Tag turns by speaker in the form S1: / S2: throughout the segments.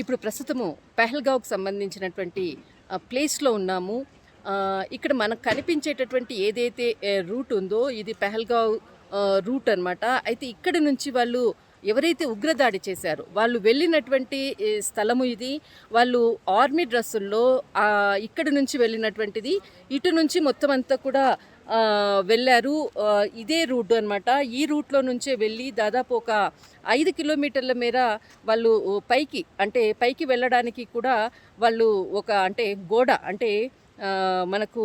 S1: ఇప్పుడు ప్రస్తుతము పెహల్గావ్కి సంబంధించినటువంటి ప్లేస్లో ఉన్నాము. ఇక్కడ మనకు కనిపించేటటువంటి ఏదైతే రూట్ ఉందో ఇది పెహల్గావ్ రూట్ అన్నమాట. అయితే ఇక్కడ నుంచి వాళ్ళు ఎవరైతే ఉగ్రదాడి చేశారో వాళ్ళు వెళ్ళినటువంటి స్థలము ఇది. వాళ్ళు ఆర్మీ డ్రెస్సుల్లో ఇక్కడి ఇక్కడ నుంచి వెళ్ళినటువంటిది. ఇటు నుంచి మొత్తం అంతా కూడా వెళ్ళారు. ఇదే రూట్ అన్నమాట. ఈ రూట్లో నుంచే వెళ్ళి దాదాపు ఒక ఐదు కిలోమీటర్ల మేర వాళ్ళు పైకి అంటే పైకి వెళ్ళడానికి కూడా వాళ్ళు ఒక అంటే గోడ అంటే మనకు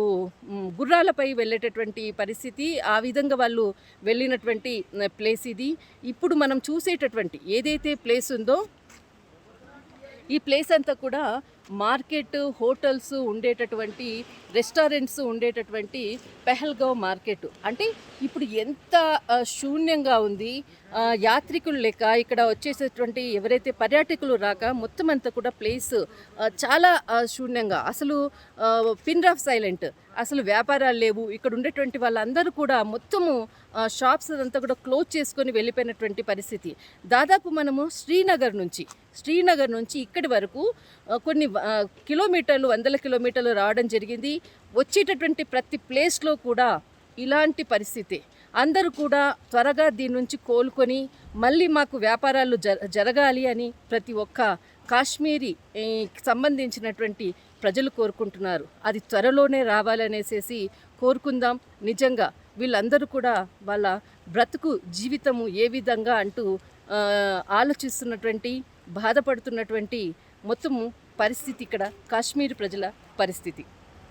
S1: గుర్రాలపై వెళ్ళేటటువంటి పరిస్థితి ఆ విధంగా వాళ్ళు వెళ్ళినటువంటి ప్లేస్ ఇది. ఇప్పుడు మనం చూసేటటువంటి ఏదైతే ప్లేస్ ఉందో ఈ ప్లేస్ అంతా కూడా మార్కెట్ హోటల్స్ ఉండేటటువంటి రెస్టారెంట్స్ ఉండేటటువంటి పెహల్గావ్ మార్కెట్. అంటే ఇప్పుడు ఎంత శూన్యంగా ఉంది యాత్రికులు లేక ఇక్కడ వచ్చేసేటువంటి ఎవరైతే పర్యాటకులు రాక మొత్తం అంతా కూడా ప్లేస్ చాలా శూన్యంగా. అసలు పిన్ ఆఫ్ సైలెంట్. అసలు వ్యాపారాలు లేవు. ఇక్కడ ఉండేటువంటి వాళ్ళందరూ కూడా మొత్తము షాప్స్ అంతా కూడా క్లోజ్ చేసుకొని వెళ్ళిపోయినటువంటి పరిస్థితి. దాదాపు మనము శ్రీనగర్ నుంచి శ్రీనగర్ నుంచి ఇక్కడి వరకు కొన్ని కిలోమీటర్లు వందల కిలోమీటర్లు రావడం జరిగింది. వచ్చేటటువంటి ప్రతి ప్లేస్లో కూడా ఇలాంటి పరిస్థితి. అందరూ కూడా త్వరగా దీని నుంచి కోలుకొని మళ్ళీ మాకు వ్యాపారాలు జ జరగాలి అని ప్రతి ఒక్క కాశ్మీరీ సంబంధించినటువంటి ప్రజలు కోరుకుంటున్నారు. అది త్వరలోనే రావాలనేసేసి కోరుకుందాం. నిజంగా వీళ్ళందరూ కూడా వాళ్ళ బ్రతుకు జీవితము ఏ విధంగా అంటూ ఆలోచిస్తున్నటువంటి బాధపడుతున్నటువంటి మొత్తము పరిస్థితి ఇక్కడ కాశ్మీర్ ప్రజల పరిస్థితి.